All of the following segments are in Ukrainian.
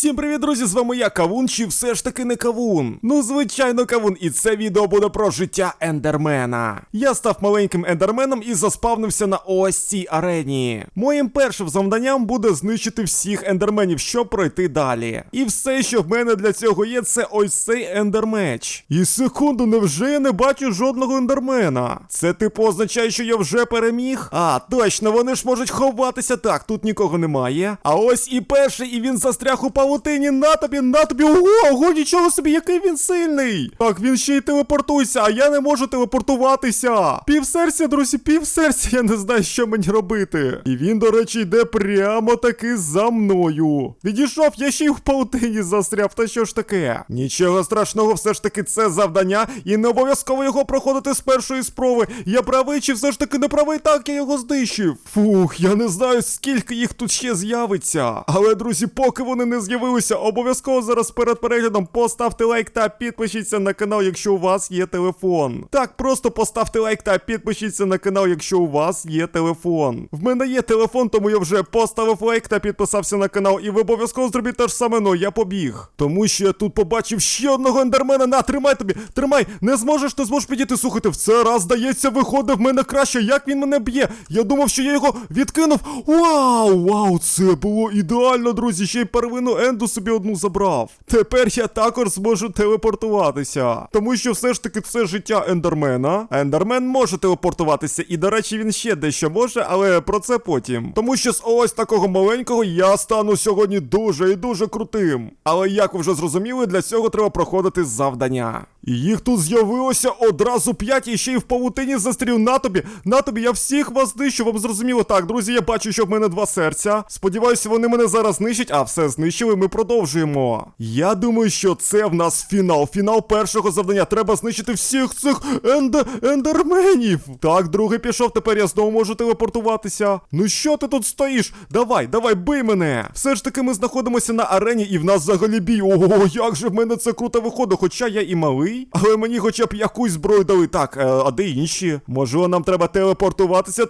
Всім привіт, друзі! З вами я Кавун, чи все ж таки не Кавун? Ну, звичайно, Кавун, і це відео буде про життя Ендермена. Я став маленьким ендерменом і заспавнився на ось цій арені. Моїм першим завданням буде знищити всіх ендерменів, щоб пройти далі. І все, що в мене для цього є, це ось цей ендермеч. І секунду, невже я не бачу жодного ендермена? Це типу означає, що я вже переміг? А, точно, вони ж можуть ховатися так, тут нікого немає. А ось і перший, і він застряг у павутині. На тобі, на тобі. Ого, ого, нічого собі, який він сильний. Так, він ще й телепортується, а я не можу телепортуватися. Пів серця, друзі, пів серця. Я не знаю, що мені робити. І він, до речі, йде прямо таки за мною. Відійшов, я ще й в павутині застряв. Та що ж таке? Нічого страшного, все ж таки, це завдання, і не обов'язково його проходити з першої спроби. Я правий чи все ж таки не правий, так я його знищив. Фух, я не знаю, скільки їх тут ще з'явиться. Але, друзі, поки вони не з'явилися, обов'язково зараз перед переглядом поставте лайк та підпишіться на канал, якщо у вас є телефон. Так, просто поставте лайк та підпишіться на канал, якщо у вас є телефон. В мене є телефон, тому я вже поставив лайк та підписався на канал. І ви обов'язково зробіть те ж саме, ну я побіг. Тому що я тут побачив ще одного ендермена. На, тримай тобі, тримай, не зможеш, не зможеш підійти. Слухайте, в це раз, здається, виходить в мене краще. Як він мене б'є? Я думав, що я його відкинув. Вау, вау, це було ідеально, друзі. Ще й первину енду собі одну забрав. Тепер я також зможу телепортуватися. Тому що все ж таки це життя ендермена. Ендермен може телепортуватися, і, до речі, він ще дещо може, але про це потім. Тому що з ось такого маленького я стану сьогодні дуже і дуже крутим. Але як ви вже зрозуміли, для цього треба проходити завдання. І їх тут з'явилося одразу п'ять і ще й в павутині застрів на тобі. На тобі, я всіх вас знищу, вам зрозуміло. Так, друзі, я бачу, що в мене два серця. Сподіваюся, вони мене зараз знищать, а все знищили, ми продовжуємо. Я думаю, що це в нас фінал. Фінал першого завдання. Треба знищити всіх цих енде... ендерменів. Так, другий пішов, тепер я знову можу телепортуватися. Ну що ти тут стоїш? Давай, давай, бий мене. Все ж таки, ми знаходимося на арені, і в нас взагалі бій. Ого, як же в мене це круто виходить, хоча я і малий. Але мені хоча б якусь зброю дали. Так, е, а де інші? Можливо, нам треба телепортуватися.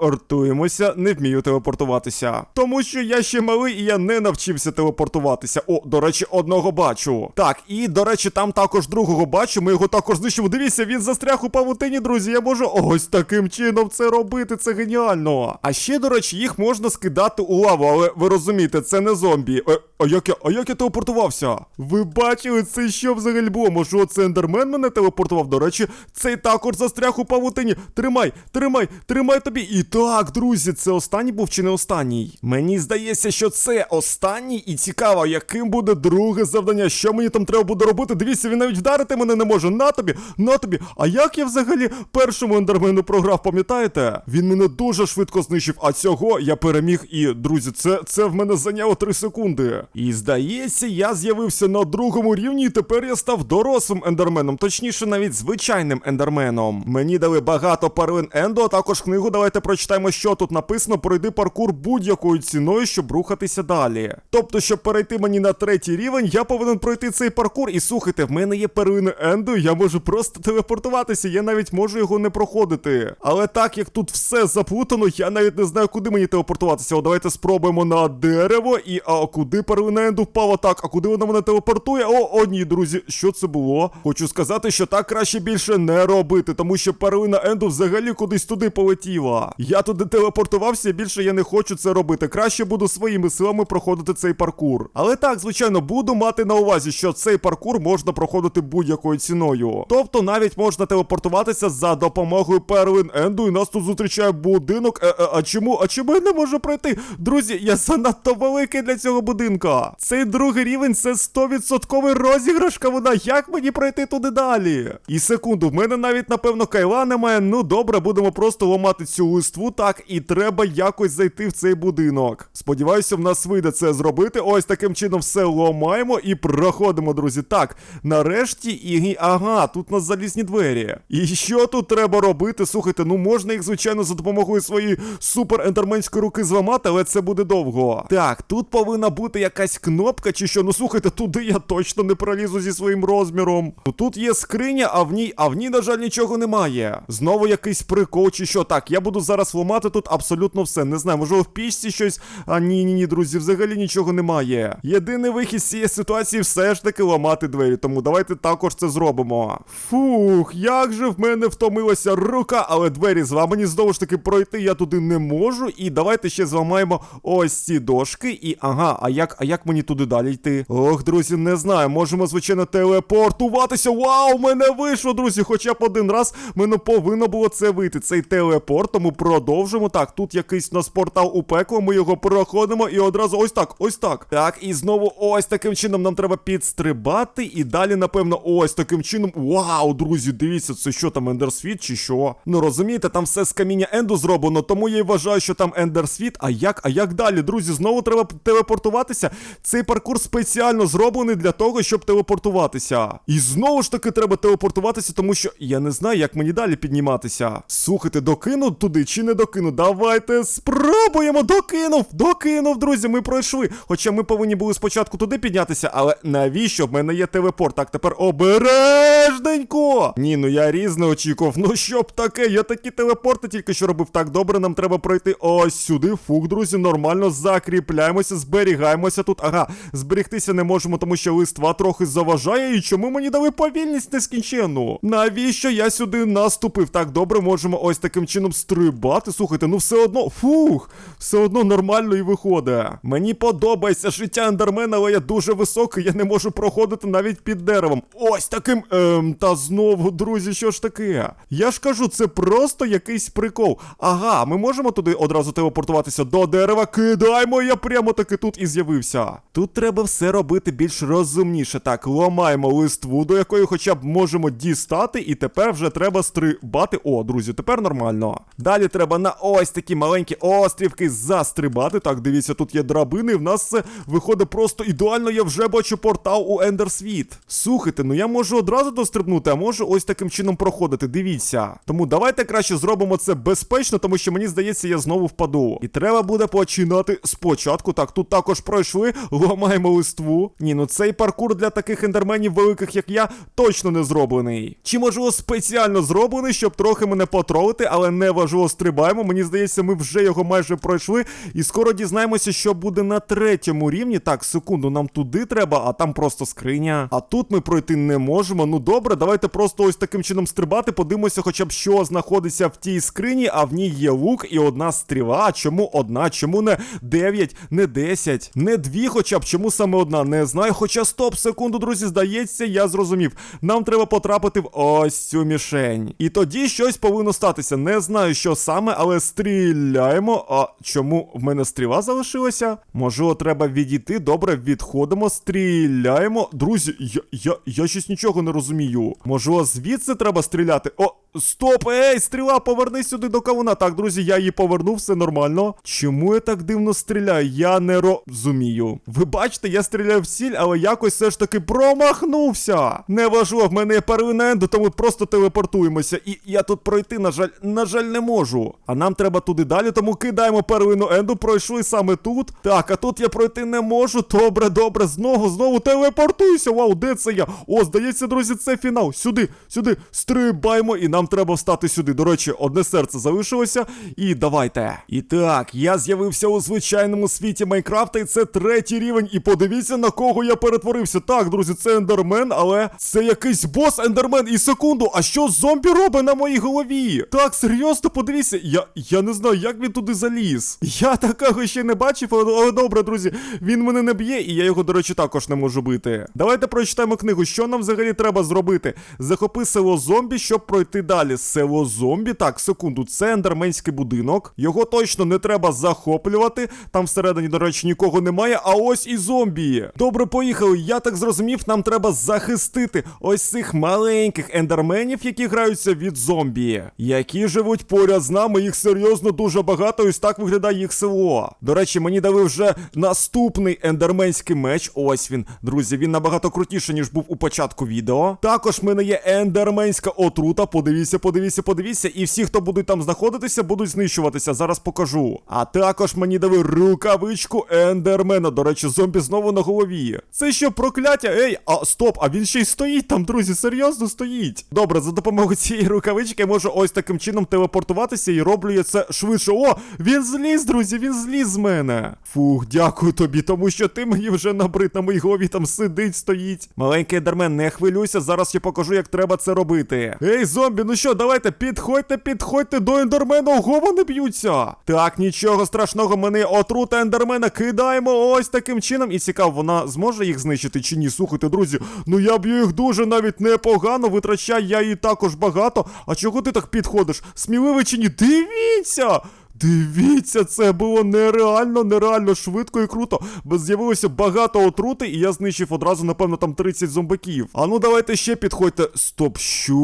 Телепортуємося. Не вмію телепортуватися. Тому що я ще малий і я не навчився телепортуватися. О, до речі, одного бачу. Так, і до речі, там також другого бачу. Ми його також знищимо. Дивіться, він застряг у павутині, друзі. Я можу ось таким чином це робити. Це геніально. А ще, до речі, їх можна скидати у лаву, але ви розумієте, це не зомбі. Е, а як я, а як я телепортувався? Ви бачили, це що взагалі було? Може, це ендермен мене телепортував? До речі, цей також застряг у павутині. Тримай, тримай, тримай тобі. І так, друзі, це останній був чи не останній? Мені здається, що це останній, і цікаво, яким буде друге завдання. Що мені там треба буде робити? Дивіться, він навіть вдарити мене не може. На тобі, на тобі. А як я взагалі першому ендермену програв, пам'ятаєте? Він мене дуже швидко знищив, а цього я переміг. І, друзі, це, це в мене зайняло 3 секунди. І здається, я з'явився на другому рівні, і тепер я став дорослим ендерменом, точніше, навіть звичайним ендерменом. Мені дали багато перлин енду, а також книгу. Давайте прочитаємо, що тут написано. Пройди паркур будь-якою ціною, щоб рухатися далі. Тобто, щоб перейти мені на третій рівень, я повинен пройти цей паркур. І слухайте, в мене є перлини енду, я можу просто телепортуватися, я навіть можу його не проходити. Але так як тут все заплутано, я навіть не знаю, куди мені телепортуватися. О, давайте спробуємо на дерево. І а куди перлина енду впала так? А куди вона мене телепортує? О, о, ні, друзі, що це було? Хочу сказати, що так краще більше не робити, тому що перлина енду взагалі кудись туди полетіла. Я туди телепортувався, більше я не хочу це робити. Краще буду своїми силами проходити цей паркур. Але так, звичайно, буду мати на увазі, що цей паркур можна проходити будь-якою ціною. Тобто навіть можна телепортуватися за допомогою перлин енду, і нас тут зустрічає будинок. Е, е, а чому? А чому я не можу пройти? Друзі, я занадто великий для цього будинка. Цей другий рівень це 100% розіграш кавуна. Як мені пройти туди далі? І секунду, в мене навіть напевно кайла немає. Ну добре, будемо просто ламати цю листву. Так, і треба якось зайти в цей будинок. Сподіваюся, в нас вийде це зробити. Ось таким чином все ламаємо і проходимо, друзі. Так, нарешті, і ага, тут у нас залізні двері. І що тут треба робити? Слухайте, ну можна їх, звичайно, за допомогою своєї супер ендерменської руки зламати, але це буде довго. Так, тут повинна бути якась кнопка чи що. Ну слухайте, туди я точно не пролізу зі своїм розміром. Ну тут є скриня, а в ній, а в ній, на жаль, нічого немає. Знову якийсь прикол, чи що. Так, я буду зараз зараз ламати тут абсолютно все. Не знаю, можливо, в пічці щось. А ні, ні, ні, друзі, взагалі нічого немає. Єдиний вихід з цієї ситуації все ж таки ламати двері. Тому давайте також це зробимо. Фух, як же в мене втомилася рука, але двері зламані знову ж таки пройти я туди не можу. І давайте ще зламаємо ось ці дошки. І ага, а як, а як мені туди далі йти? Ох, друзі, не знаю. Можемо, звичайно, телепортуватися. Вау, мене вийшло, друзі. Хоча б один раз мене повинно було це вийти. Цей телепорт, тому продовжимо. Так, тут якийсь нас портал у пекло. Ми його проходимо і одразу ось так, ось так. Так, і знову ось таким чином нам треба підстрибати. І далі, напевно, ось таким чином. Вау, друзі, дивіться, це що там ендерсвіт чи що? Ну розумієте, там все з каміння енду зроблено, тому я й вважаю, що там ендерсвіт. А як, а як далі, друзі? Знову треба телепортуватися. Цей паркур спеціально зроблений для того, щоб телепортуватися. І знову ж таки треба телепортуватися, тому що я не знаю, як мені далі підніматися. Слухайте, докину туди чи не докину? Давайте спробуємо. Докинув, докинув, друзі. Ми пройшли. Хоча ми повинні були спочатку туди піднятися, але навіщо? В мене є телепорт. Так, тепер обережненько. Ні, ну я різне очікував. Ну що б таке, я такі телепорти тільки що робив. Так, добре, нам треба пройти ось сюди. Фух, друзі, нормально закріпляємося, зберігаємося тут. Ага, зберегтися не можемо, тому що листва трохи заважає. І чому мені дали повільність нескінченну? Навіщо я сюди наступив? Так, добре, можемо ось таким чином стрибати. Слухайте, ну все одно, фух, все одно нормально і виходить. Мені подобається життя ендермена, але я дуже високий, я не можу проходити навіть під деревом. Ось таким. Ем, та знову, друзі, що ж таке? Я ж кажу, це просто якийсь прикол. Ага, ми можемо туди одразу телепортуватися до дерева. Кидаємо, я прямо таки тут і з'явився. Тут треба все робити більш розумніше. Так, ламаємо листву, до якої хоча б можемо дістати, і тепер вже треба стрибати. О, друзі, тепер нормально. Далі треба на ось такі маленькі острівки застрибати. Так, дивіться, тут є драбини, в нас це виходить просто ідеально. Я вже бачу портал у Ендерсвіт. Слухайте, ну я можу одразу дострибнути, а можу ось таким чином проходити. Дивіться. Тому давайте краще зробимо це безпечно, тому що мені здається, я знову впаду. І треба буде починати спочатку. Так, тут також пройшли, ламаємо листву. Ні, ну цей паркур для таких ендерменів великих, як я, точно не зроблений. Чи можливо спеціально зроблений, щоб трохи мене потролити, але не важливо стрибаємо. Мені здається, ми вже його майже пройшли. І скоро дізнаємося, що буде на третьому рівні. Так, секунду, нам туди треба, а там просто скриня. А тут ми пройти не можемо. Ну добре, давайте просто ось таким чином стрибати. Подивимося, хоча б що знаходиться в тій скрині, а в ній є лук і одна стріла. Чому одна? Чому не 9, не 10, не 2 хоча б. Чому саме одна? Не знаю. Хоча стоп, секунду, друзі, здається, я зрозумів. Нам треба потрапити в ось цю мішень. І тоді щось повинно статися. Не знаю, що саме, але стріляємо. А чому в мене стріла залишилася? Можливо, треба відійти. Добре, відходимо, стріляємо. Друзі, я, я, я щось нічого не розумію. Можливо, звідси треба стріляти. О, стоп! Ей, стріла, повернись сюди до кавуна. Так, друзі, я її повернув, все нормально. Чому я так дивно стріляю? Я не розумію. Ви бачите, я стріляю в ціль, але якось все ж таки промахнувся. Не важливо, в мене є первина енду, тому просто телепортуємося. І я тут пройти, на жаль, на жаль, не можу. А нам треба туди далі, тому кидаємо первину енду, пройшли саме тут. Так, а тут я пройти не можу. Добре, добре, знову, знову телепортуюся. Вау, де це я? О, здається, друзі, це фінал. Сюди, сюди, стрибаємо, і нам треба встати сюди. До речі, одне серце залишилося. І давайте. І так, я з'явився у звичайному світі Майнкрафта, і це третій рівень. І подивіться, на кого я перетворився. Так, друзі, це ендермен, але це якийсь бос ендермен. І секунду, а що зомбі робить на моїй голові? Так, серйозно, подивіться. Я я не знаю, як він туди заліз. Я такого ще не бачив, але добре, друзі, він мене не б'є, і я його, до речі, також не можу бити. Давайте прочитаємо книгу, що нам взагалі треба зробити. Захопи село зомбі, щоб пройти далі. Село зомбі. Так, секунду, це ендерменський будинок. Його точно не треба захоплювати. Там всередині, до речі, нікого немає. А ось і зомбі. Добре, поїхали. Я так зрозумів, нам треба захистити ось цих маленьких ендерменів, які граються від зомбі, які живуть поряд з нами. Їх серйозно дуже багато. Ось так виглядає їх село. До речі, мені дали вже наступний ендерменський меч. Ось він, друзі. Він набагато крутіший, ніж був у початку відео. Також в мене є ендерменська отрута. Подивіться. Подивіться, подивіться, подивіться, і всі, хто будуть там знаходитися, будуть знищуватися. Зараз покажу. А також мені дали рукавичку ендермена. До речі, зомбі знову на голові. Це що прокляття? Ей, а стоп, а він ще й стоїть там, друзі, серйозно стоїть. Добре, за допомогою цієї рукавички я можу ось таким чином телепортуватися і роблю я це швидше. О, він зліз, друзі, він зліз з мене. Фух, дякую тобі, тому що ти мені вже набрид на моїй голові там сидить, стоїть. Маленький ендермен, не хвилюйся, зараз я покажу, як треба це робити. Ей, зомбі, ну що, давайте, підходьте, підходьте до ендермена, ого, вони б'ються. Так, нічого страшного, мене отрута ендермена кидаємо ось таким чином. І цікаво, вона зможе їх знищити чи ні? Слухайте, друзі, ну я б'ю їх дуже навіть непогано, витрачаю я її також багато. А чого ти так підходиш? Сміливий чи ні? Дивіться! Дивіться, це було нереально, нереально швидко і круто. Бо з'явилося багато отрути, і я знищив одразу, напевно, там 30 зомбаків. А ну давайте ще підходьте. Стоп, що?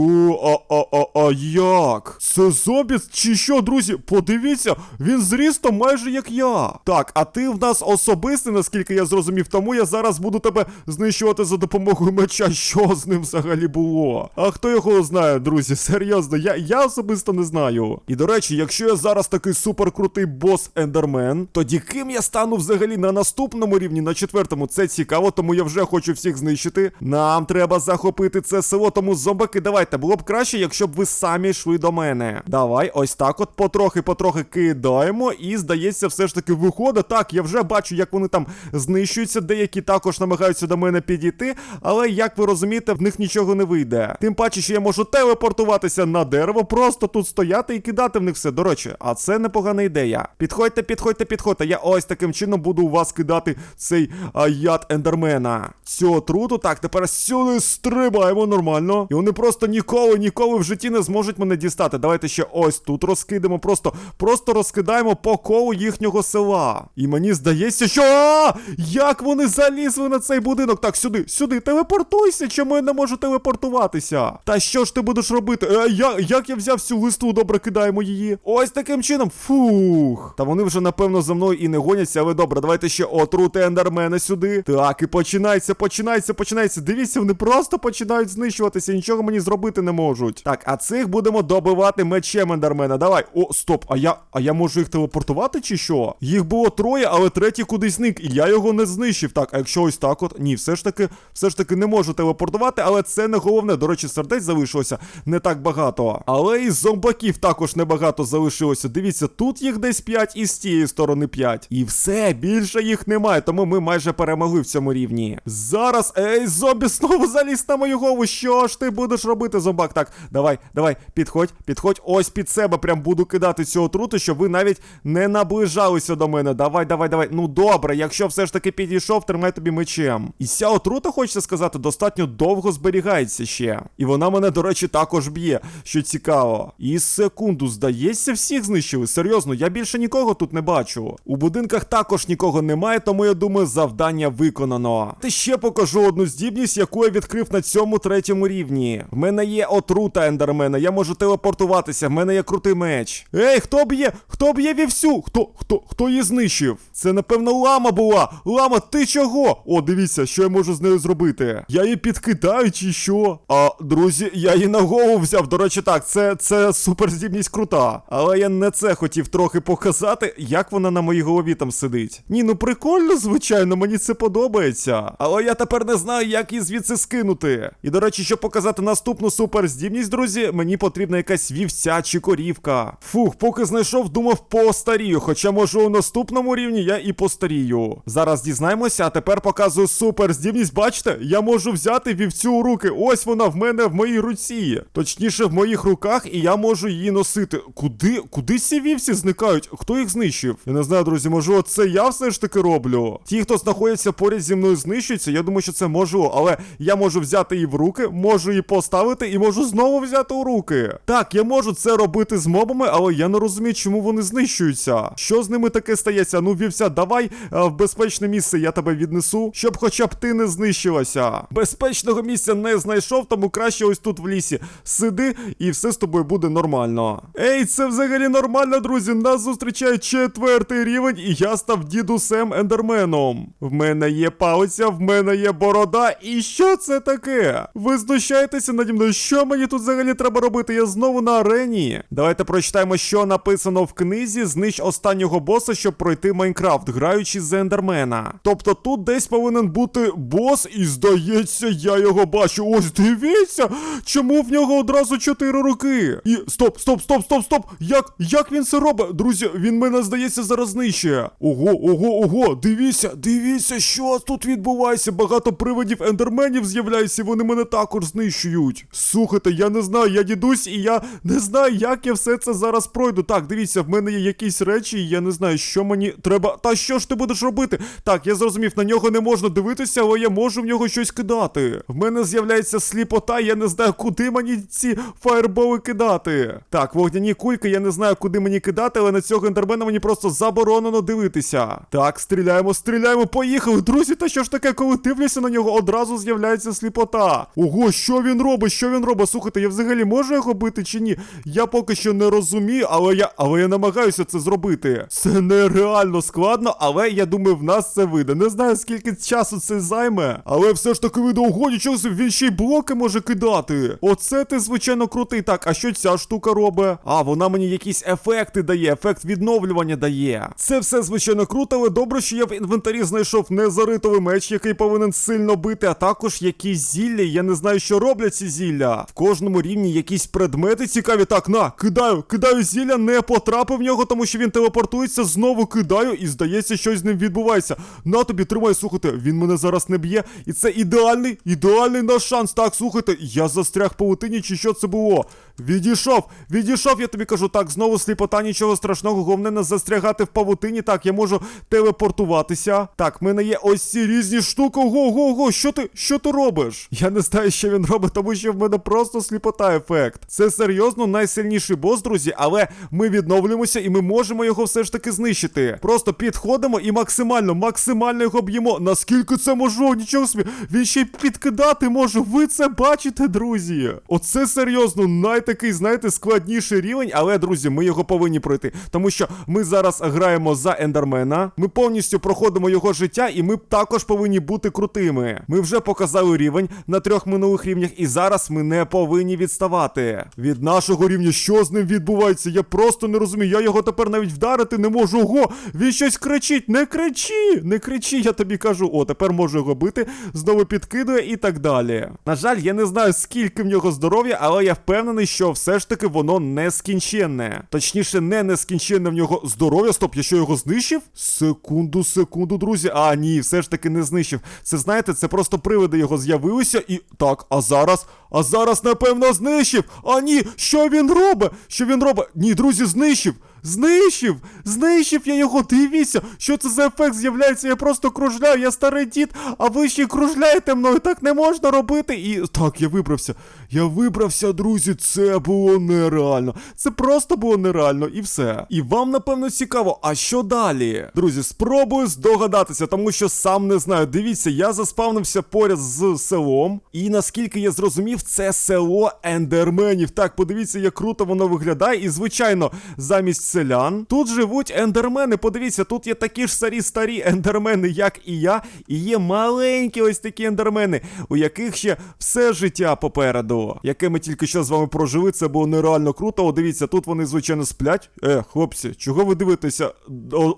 А, а, а, а як? Це зомбі чи що, друзі? Подивіться, він зрістом майже як я. Так, а ти в нас особистий, наскільки я зрозумів, тому я зараз буду тебе знищувати за допомогою меча. Що з ним взагалі було? А хто його знає, друзі? Серйозно, я, я особисто не знаю. І до речі, якщо я зараз такий суперкрутий бос Ендермен, тоді ким я стану взагалі на наступному рівні, на четвертому, це цікаво, тому я вже хочу всіх знищити. Нам треба захопити це село, тому зомбаки, давайте, було б краще, якщо б ви самі йшли до мене. Давай, ось так от потрохи-потрохи кидаємо, і здається, все ж таки виходить. Так, я вже бачу, як вони там знищуються, деякі також намагаються до мене підійти, але як ви розумієте, в них нічого не вийде. Тим паче, що я можу телепортуватися на дерево, просто тут стояти і кидати в них все. До речі, а це непогана ідея. Підходьте, підходьте, підходьте. Я ось таким чином буду у вас кидати цей а, яд ендермена. Цю отруту. Так, тепер сюди стрибаємо нормально. І вони просто ніколи, ніколи в житті не зможуть мене дістати. Давайте ще ось тут розкидемо. Просто, просто розкидаємо по колу їхнього села. І мені здається, що. А! Як вони залізли на цей будинок? Так, сюди, сюди, телепортуйся. Чому я не можу телепортуватися? Та що ж ти будеш робити? Е, я, як я взяв цю листу, добре кидаємо її. Ось таким чином. Фух. Та вони вже, напевно, за мною і не гоняться, але добре, давайте ще отрути ендермена сюди. Так, і починається, починається, починається. Дивіться, вони просто починають знищуватися, нічого мені зробити не можуть. Так, а цих будемо добивати мечем ендермена. Давай. О, стоп, а я. А я можу їх телепортувати чи що? Їх було троє, але третій кудись зник, і я його не знищив. Так, а якщо ось так от. Ні, все ж таки, все ж таки не можу телепортувати, але це не головне. До речі, сердець залишилося не так багато. Але і зомбаків також небагато залишилося. Дивіться, тут їх десь 5 і з тієї сторони 5. І все, більше їх немає, тому ми майже перемогли в цьому рівні. Зараз, ей, зомбі знову заліз на мою голову. Що ж ти будеш робити, зомбак? Так, давай, давай, підходь, підходь. Ось під себе прям буду кидати цю отруту, щоб ви навіть не наближалися до мене. Давай, давай, давай. Ну добре, якщо все ж таки підійшов, тримай тобі мечем. І ця отрута, хочеться сказати, достатньо довго зберігається ще. І вона мене, до речі, також б'є, що цікаво. І секунду, здається, всіх знищили. Серйозно, я більше нікого тут не бачу. У будинках також нікого немає, тому я думаю, завдання виконано. Та ще покажу одну здібність, яку я відкрив на цьому третьому рівні. В мене є отрута ендермена, я можу телепортуватися, в мене є крутий меч. Ей, хто б'є? Хто б'є вівсю? Хто хто хто її знищив? Це, напевно, лама була. Лама, ти чого? О, дивіться, що я можу з нею зробити. Я її підкидаю чи що? А, друзі, я її на голову взяв. До речі, так, це, це суперздібність крута. Але я не це хотів трохи показати, як вона на моїй голові там сидить. Ні, ну прикольно, звичайно, мені це подобається. Але я тепер не знаю, як її звідси скинути. І до речі, щоб показати наступну суперздібність, друзі, мені потрібна якась вівця чи корівка. Фух, поки знайшов, думав постарію. Хоча можу у наступному рівні я і постарію. Зараз дізнаємося, а тепер показую суперздібність. Бачите, я можу взяти вівцю у руки. Ось вона в мене в моїй руці. Точніше, в моїх руках, і я можу її носити. Куди? Куди вівці зникають? Хто їх знищив? Я не знаю, друзі, може, це я все ж таки роблю. Ті, хто знаходиться поряд зі мною, знищуються. Я думаю, що це можу, але я можу взяти її в руки, можу її поставити і можу знову взяти у руки. Так, я можу це робити з мобами, але я не розумію, чому вони знищуються. Що з ними таке стається? Ну, вівця, давай в безпечне місце я тебе віднесу, щоб хоча б ти не знищилася. Безпечного місця не знайшов, тому краще ось тут в лісі. Сиди, і все з тобою буде нормально. Ей, це взагалі нормально, друзі, нас зустрічає четвертий рівень, і я став дідусем ендерменом. В мене є палиця, в мене є борода. І що це таке? Ви знущаєтеся наді мною? Що мені тут взагалі треба робити? Я знову на арені. Давайте прочитаємо, що написано в книзі. Знищ останнього боса, щоб пройти Майнкрафт, граючи з ендермена. Тобто тут десь повинен бути бос, і здається, я його бачу. Ось дивіться, чому в нього одразу чотири руки. І стоп, стоп, стоп, стоп, стоп. Як, як він це робить? Друзі, він мене здається зараз знищує. Ого, ого, ого, дивіться, дивіться, що тут відбувається. Багато привидів ендерменів з'являється, і вони мене також знищують. Слухайте, я не знаю, я дідусь, і я не знаю, як я все це зараз пройду. Так, дивіться, в мене є якісь речі, і я не знаю, що мені треба. Та що ж ти будеш робити? Так, я зрозумів, на нього не можна дивитися, але я можу в нього щось кидати. В мене з'являється сліпота, я не знаю, куди мені ці фаєрболи кидати. Так, вогняні кульки, я не знаю, куди мені кидати, але на цього ендермена мені просто заборонено дивитися. Так, стріляємо, стріляємо, поїхали. Друзі, та що ж таке, коли дивлюся на нього, одразу з'являється сліпота. Ого, що він робить? Що він робить? Слухайте, я взагалі можу його бити чи ні? Я поки що не розумію, але я але я намагаюся це зробити. Це нереально складно, але я думаю, в нас це вийде. Не знаю, скільки часу це займе, але все ж таки вийде ого, нічого він ще й блоки може кидати. Оце ти, звичайно, крутий. Так, а що ця штука робить? А, вона мені якісь ефекти дає, ефект відновлювання дає. Це все, звичайно, круто, але добре, що я в інвентарі знайшов незаритовий меч, який повинен сильно бити, а також якісь зілля. Я не знаю, що роблять ці зілля. В кожному рівні якісь предмети цікаві. Так, на, кидаю, кидаю зілля, не потрапив в нього, тому що він телепортується, знову кидаю, і здається, щось з ним відбувається. На тобі, тримай, слухайте, він мене зараз не б'є. І це ідеальний, ідеальний наш шанс. Так, слухайте, я застряг в паутині, чи що це було? Відійшов, відійшов, я тобі кажу, так, знову сліпота, нічого страшного, головне не застрягати в павутині. Так, я можу телепортуватися. Так, в мене є ось ці різні штуки. Ого, ого, ого, що ти, що ти робиш? Я не знаю, що він робить, тому що в мене просто сліпота ефект. Це серйозно найсильніший бос, друзі, але ми відновлюємося і ми можемо його все ж таки знищити. Просто підходимо і максимально, максимально його б'ємо. Наскільки це можливо, нічого собі. Він ще й підкидати може. Ви це бачите, друзі? Оце серйозно, найтакий, знаєте, складніший рівень, але, друзі, ми його повинні пройти. Тому що ми зараз граємо за ендермена. Ми повністю проходимо його життя, і ми також повинні бути крутими. Ми вже показали рівень на трьох минулих рівнях, і зараз ми не повинні відставати. Від нашого рівня, що з ним відбувається? Я просто не розумію. Я його тепер навіть вдарити не можу. Ого, він щось кричить. Не кричи! Не кричи, я тобі кажу. О, тепер можу його бити, знову підкидує і так далі. На жаль, я не знаю, скільки в нього здоров'я, але я впевнений, що все ж таки воно нескінченне. Точніше, не нескінченне в нього здоров'я. Стоп, я що його знищив? Секунду, секунду, друзі. А, ні, все ж таки не знищив. Це знаєте, це просто привиди його з'явилися і. Так, а зараз. А зараз, напевно, знищив. А ні, що він робить? Що він робить? Ні, друзі, знищив. Знищив! Знищив я його! Дивіться, що це за ефект з'являється. Я просто кружляю, я старий дід, а ви ще кружляєте мною. Так не можна робити. І так, я вибрався. Я вибрався, друзі. Це було нереально. Це просто було нереально, і все. І вам, напевно, цікаво, а що далі? Друзі, спробую здогадатися, тому що сам не знаю. Дивіться, я заспавнився поряд з селом. І наскільки я зрозумів, це село ендерменів. Так, подивіться, як круто воно виглядає. І, звичайно, замість селян. Тут живуть ендермени. Подивіться, тут є такі ж старі старі ендермени, як і я, і є маленькі ось такі ендермени, у яких ще все життя попереду. Яке ми тільки що з вами прожили, це було нереально круто. О, дивіться, тут вони, звичайно, сплять. Е, хлопці, чого ви дивитеся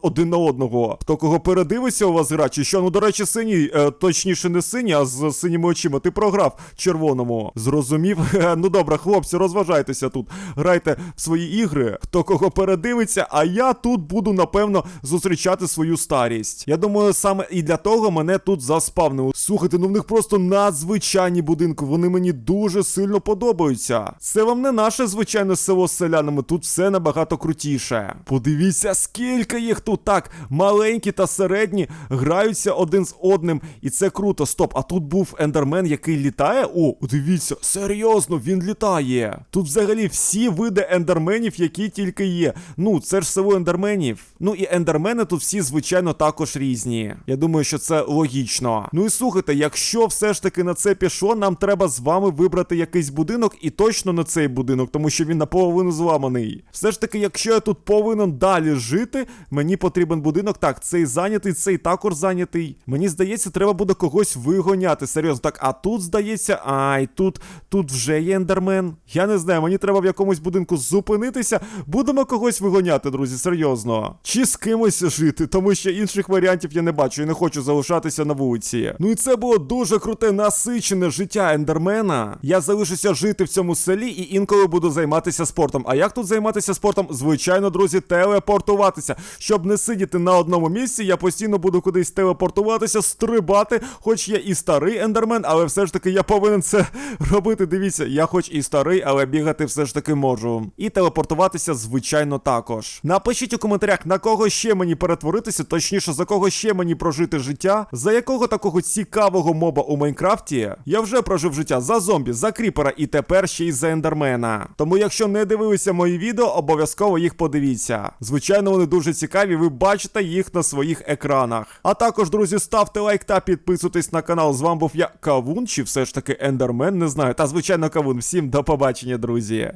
один на одного? Хто кого передивиться у вас гра? Чи що? Ну, до речі, синій, е, точніше, не синій, а з синіми очима. Ти програв червоному. Зрозумів? Ну добре, хлопці, розважайтеся тут. Грайте в свої ігри. Хто кого передивиться, а я тут буду, напевно, зустрічати свою старість. Я думаю, саме і для того мене тут заспавнили. Слухайте, ну в них просто надзвичайні будинки. Вони мені дуже сильно подобаються. Це вам не наше звичайне село з селянами. Тут все набагато крутіше. Подивіться, скільки їх тут так. Маленькі та середні граються один з одним. І це круто. Стоп, а тут був ендермен, який літає. О, дивіться. Дивіться, серйозно, він літає. Тут взагалі всі види ендерменів, які тільки є. Ну, це ж село ендерменів. Ну і ендермени тут всі, звичайно, також різні. Я думаю, що це логічно. Ну і слухайте, якщо все ж таки на це пішло, нам треба з вами вибрати якийсь будинок і точно на цей будинок, тому що він наполовину зламаний. Все ж таки, якщо я тут повинен далі жити, мені потрібен будинок. Так, цей зайнятий, цей також зайнятий. Мені здається, треба буде когось вигоняти. Серйозно, так, а тут здається, ай, тут, тут вже є ендермен. Я не знаю, мені треба в якомусь будинку зупинитися. Будемо когось вигоняти, друзі, серйозно. Чи з кимось жити, тому що інших варіантів я не бачу і не хочу залишатися на вулиці. Ну і це було дуже круте, насичене життя ендермена. Я залишуся жити в цьому селі і інколи буду займатися спортом. А як тут займатися спортом? Звичайно, друзі, телепортуватися. Щоб не сидіти на одному місці, я постійно буду кудись телепортуватися, стрибати, хоч я і старий ендермен, але все ж таки я повинен це робити. Дивіться, я хоч і старий, але бігати все ж таки можу. І телепортуватися, звичайно, також. Напишіть у коментарях, на кого ще мені перетворитися, точніше, за кого ще мені прожити життя, за якого такого цікавого моба у Майнкрафті я вже прожив життя за зомбі, за кріпера і тепер ще й за ендермена. Тому, якщо не дивилися мої відео, обов'язково їх подивіться. Звичайно, вони дуже цікаві, ви бачите їх на своїх екранах. А також, друзі, ставте лайк та підписуйтесь на канал. З вами був я Кавун, чи все ж таки Ендермен, не знаю. Та звичайно, Кавун. Всім до побачення, друзі.